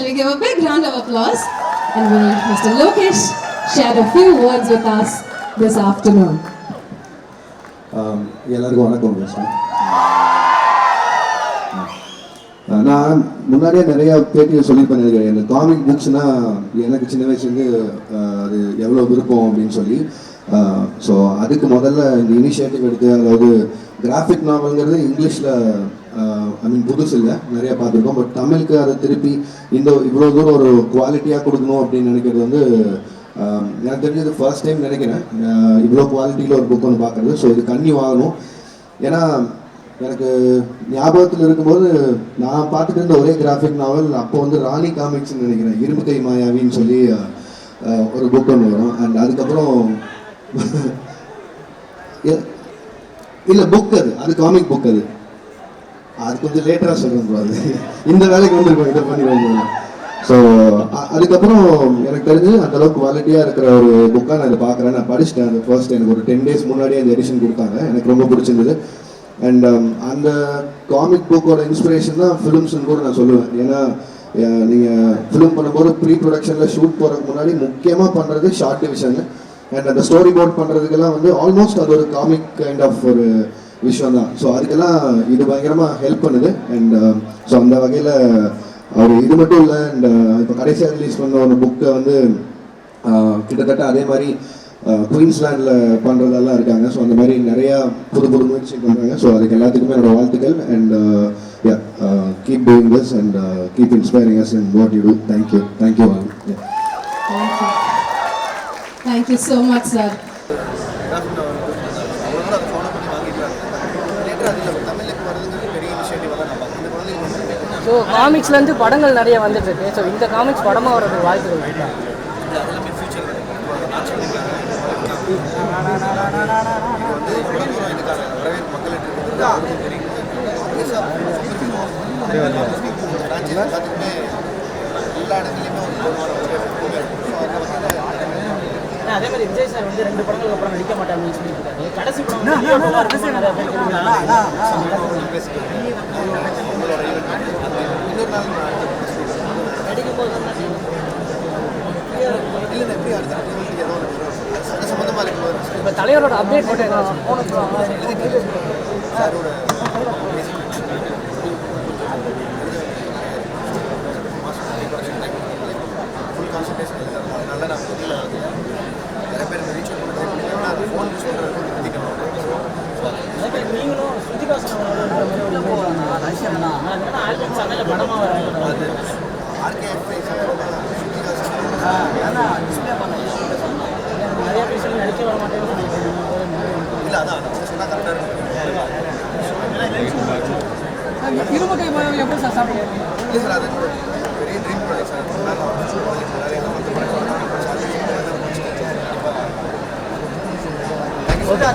Shall we give a big round of applause? And will Mr. Lokesh share a few words with us this afternoon? Um, எல்லாருக்கும் வணக்கம் பேசுகிறேன் நான் முன்னாடியே நிறைய பேட்டியில் சொல்லியிருப்பேன் நினைக்கிறேன் இந்த காமிக் புக்ஸ்னால் எனக்கு சின்ன வயசுலேருந்து அது எவ்வளோ விருப்பம் அப்படின்னு சொல்லி ஸோ அதுக்கு முதல்ல இந்த இனிஷியேட்டிவ் எடுத்து அதாவது கிராஃபிக் நாவல்ங்கிறது இங்கிலீஷில் ஐ மீன் புதுசு இல்லை நிறைய பார்த்துருக்கோம். பட் தமிழுக்கு அதை திருப்பி இந்த இவ்வளோ தூரம் ஒரு குவாலிட்டியாக கொடுக்கணும் அப்படின்னு நினைக்கிறது வந்து எனக்கு தெரிஞ்சது ஃபர்ஸ்ட் டைம் நினைக்கிறேன். இவ்வளோ குவாலிட்டியில் ஒரு புக் ஒன்று பார்க்குறது. ஸோ இது கண்ணி வாங்கணும். ஏன்னா எனக்கு ஞாபகத்தில் இருக்கும்போது நான் பார்த்துட்டு இருந்த ஒரே கிராஃபிக் நாவல் அப்போ வந்து ராணி காமிக்ஸ்னு நினைக்கிறேன். இரும்பு கை மாயாவின்னு சொல்லி ஒரு புக் ஒன்று வரும். அண்ட் அதுக்கப்புறம் எ- புக் அது. அது காமிக் புக் அது. அது கொஞ்சம் லேட்டராக சொல்லுங்க அது. இந்த வேலைக்கு வந்திருக்கோம் இதை பண்ணிடுவோம் ஸோ அதுக்கப்புறம் எனக்கு தெரிஞ்சு அந்த அளவுக்கு குவாலிட்டியாக இருக்கிற ஒரு புக்காக நான் இதை பார்க்குறேன். நான் படிச்சிட்டேன் அந்த ஃபர்ஸ்ட் எனக்கு ஒரு டென் டேஸ் முன்னாடியே அந்த எடிஷன் கொடுத்தாங்க. எனக்கு ரொம்ப பிடிச்சிருந்தது. அண்ட் um, அந்த காமிக் புக்கோட இன்ஸ்பிரேஷன் தான் ஃபிலிம்ஸ்னு கூட நான் சொல்லுவேன். ஏன்னா நீங்கள் ஃபிலிம் பண்ணும்போது ப்ரீ ப்ரொடக்ஷனில் ஷூட் போகிறதுக்கு முன்னாடி முக்கியமாக பண்ணுறது ஷார்ட் டிவிஷன் அண்ட் அந்த ஸ்டோரி போர்ட் பண்ணுறதுக்கெல்லாம் வந்து ஆல்மோஸ்ட் அது ஒரு காமிக் கைண்ட் ஆஃப் ஒரு விஷயம் தான் ஸோ அதுக்கெல்லாம் இது பயங்கரமாக ஹெல்ப் பண்ணுது. அண்ட் ஸோ அந்த வகையில் அவர் இது மட்டும் இல்லை அண்ட் இப்போ கடைசியாக ரிலீஸ் பண்ண ஒரு புக்கை வந்து ஆஹ், கிட்டத்தட்ட அதே மாதிரி குயின்ஸ்லாண்டில் பண்ணுறதெல்லாம் இருக்காங்க. ஸோ அந்த மாதிரி நிறையா புது புது முயற்சி பண்ணுறாங்க ஸோ அதுக்கு எல்லாத்துக்குமே என்னோட வாழ்த்துக்கள். And yeah keep doing this and keep inspiring us in what you do thank you thank you all Thank you. Thank you so much, sir. அவ்வளோ கூட அதை ஃபாலோ பண்ணி வாங்கிட்டு லேட்டர் அதில் தமிழுக்கு வரதுங்கிறது பெரிய இனிஷியேட்டிவாக தான் நான் பார்க்குறேன் இந்த குழந்தைங்க வந்து ஸோ காமிக்ஸ்லேருந்து படங்கள் நிறைய வந்துட்டு இருக்கு ஸோ இந்த காமிக்ஸ் படமாக வர்றதுக்கு வாய்ப்புகள் இருக்கா? அதே மாதிரி விஜய் சார் வந்து ரெண்டு படங்களுக்கு அப்புறம் நடிக்க மாட்டாங்கன்னு சொல்லியிருக்காரு. கடைசி படம் வந்து லியோ டூவா இருக்குமா நிறைய பேர் கேள்விப்பட்டாங்க. உங்களோட ஈவெண்ட் அது இன்னொரு நாள் நான் அடுத்த நடிக்கும் போது தான் இல்லை எப்படி அடுத்த ஏதோ அது சம்மந்தமாக இருக்கும்போது இப்போ தலைவரோட அப்டேட் என்ன சாரோட ஃபுல் கான்சன்ட்ரேஷன் அதனால நான் வெளியில் நிறைய பேர் ரீச் நான் ஃபோன் யூஸ் பண்ணுறது நிறுத்திக்கணும் நீங்களும் ஸ்ருதிகாசன் ஆல்பம் சமையல படமாக வர அது ஆர்கே நிறைய பேர் நடிக்க வர மாட்டேன்னு இல்லை அதான் சொன்னால் கரெக்டாக இருக்கும் இருமுகை எப்படி சார் சாப்பிடுவீங்க இல்லை சார் அது என்னோட பெரிய ட்ரீம் ப்ராடக்ட் சார்